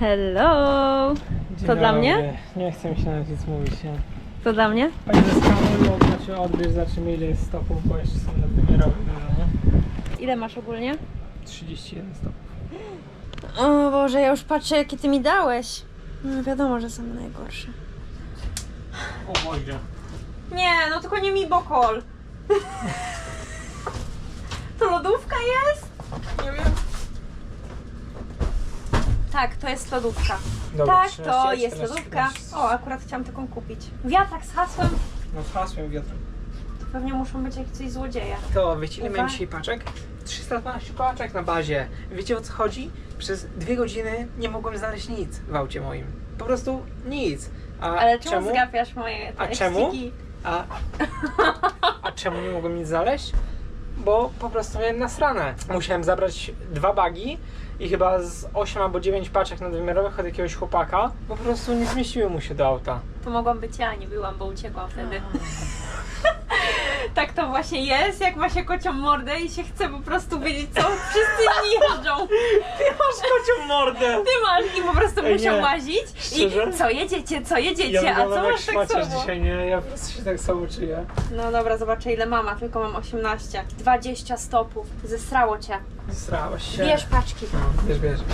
Hello! Dzień To dla dobry. mnie? Nie chcę mi się nawet nic mówić. Nie. To dla mnie? Pani zeskanuj, odbierz, odbierz, zobaczymy ile jest stopów, bo jeszcze są nadwymiarowe dużo, nie? Ile masz ogólnie? 31 stopów. O Boże, ja już patrzę jakie ty mi dałeś. No wiadomo, że są najgorsze. O Boże. Nie, no tylko nie mi bokol. To lodówka jest? Nie wiem. Tak, to jest lodówka. Dobra, tak, 13, to jest 14, lodówka. 15. O, akurat chciałam taką kupić. Wiatrak z hasłem. No z hasłem wiatrem. To pewnie muszą być jakieś złodzieje. To wiecie ile miałem Uwa. dzisiaj paczek? 312 paczek na bazie. Wiecie o co chodzi? Przez dwie godziny nie mogłem znaleźć nic w aucie moim. Po prostu nic. A Ale czemu, czemu? zgapiasz moje A czemu? A, a czemu nie mogłem nic znaleźć? Bo po prostu miałem nasrane. Musiałem zabrać dwa bagi i chyba z 8 albo 9 paczek nadwymiarowych od jakiegoś chłopaka. Po prostu nie zmieściły mu się do auta. To mogłam być ja, nie byłam, bo uciekłam wtedy. tak to właśnie jest, jak ma się kocią mordę i się chce po prostu wiedzieć, co wszyscy inni jeżdżą. Mordę! Ty masz i po prostu Ej, muszą nie. łazić Szczerze? i co jedziecie, co jedziecie, a co wyglądam jak masz tak szmaciarz samo? dzisiaj, nie? Ja po prostu się tak samo czuję. No dobra, zobaczę ile mama, tylko mam 18. 20 stopów, zesrało cię. Zsrałaś się. Bierz paczki. No, bierz, bierz.